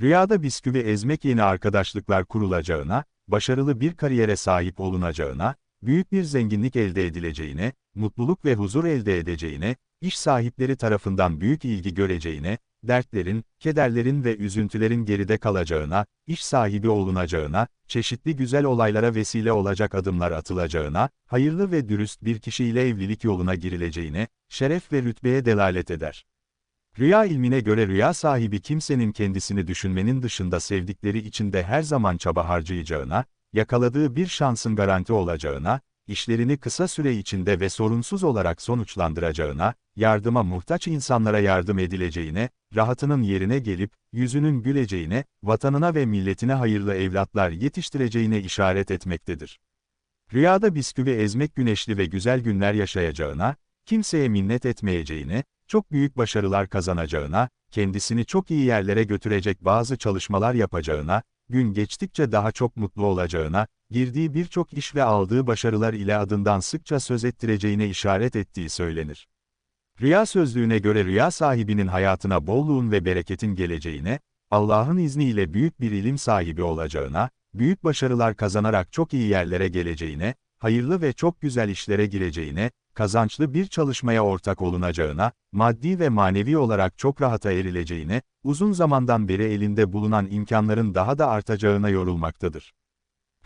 Rüyada bisküvi ezmek yeni arkadaşlıklar kurulacağına, başarılı bir kariyere sahip olunacağına, büyük bir zenginlik elde edileceğine, mutluluk ve huzur elde edeceğine, iş sahipleri tarafından büyük ilgi göreceğine, dertlerin, kederlerin ve üzüntülerin geride kalacağına, iş sahibi olunacağına, çeşitli güzel olaylara vesile olacak adımlar atılacağına, hayırlı ve dürüst bir kişiyle evlilik yoluna girileceğine, şeref ve rütbeye delalet eder. Rüya ilmine göre rüya sahibi kimsenin kendisini düşünmenin dışında sevdikleri içinde her zaman çaba harcayacağına, yakaladığı bir şansın garanti olacağına, işlerini kısa süre içinde ve sorunsuz olarak sonuçlandıracağına, yardıma muhtaç insanlara yardım edileceğine, rahatının yerine gelip, yüzünün güleceğine, vatanına ve milletine hayırlı evlatlar yetiştireceğine işaret etmektedir. Rüyada bisküvi ezmek güneşli ve güzel günler yaşayacağına, kimseye minnet etmeyeceğine, çok büyük başarılar kazanacağına, kendisini çok iyi yerlere götürecek bazı çalışmalar yapacağına, gün geçtikçe daha çok mutlu olacağına, girdiği birçok iş ve aldığı başarılar ile adından sıkça söz ettireceğine işaret ettiği söylenir. Rüya sözlüğüne göre rüya sahibinin hayatına bolluğun ve bereketin geleceğine, Allah'ın izniyle büyük bir ilim sahibi olacağına, büyük başarılar kazanarak çok iyi yerlere geleceğine, hayırlı ve çok güzel işlere gireceğine, kazançlı bir çalışmaya ortak olunacağına, maddi ve manevi olarak çok rahata erileceğine, uzun zamandan beri elinde bulunan imkanların daha da artacağına yorulmaktadır.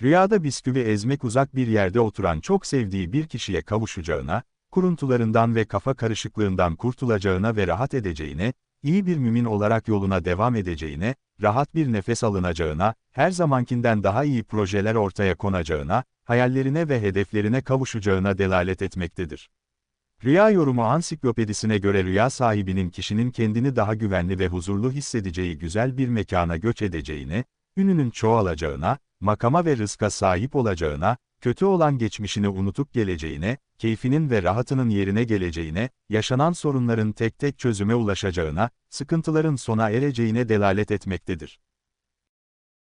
Rüyada bisküvi ezmek uzak bir yerde oturan çok sevdiği bir kişiye kavuşacağına, kuruntularından ve kafa karışıklığından kurtulacağına ve rahat edeceğine, iyi bir mümin olarak yoluna devam edeceğine, rahat bir nefes alınacağına, her zamankinden daha iyi projeler ortaya konacağına, hayallerine ve hedeflerine kavuşacağına delalet etmektedir. Rüya yorumu ansiklopedisine göre rüya sahibinin kişinin kendini daha güvenli ve huzurlu hissedeceği güzel bir mekana göç edeceğine, ününün çoğalacağına, makama ve rızka sahip olacağına, kötü olan geçmişini unutup geleceğine, keyfinin ve rahatının yerine geleceğine, yaşanan sorunların tek tek çözüme ulaşacağına, sıkıntıların sona ereceğine delalet etmektedir.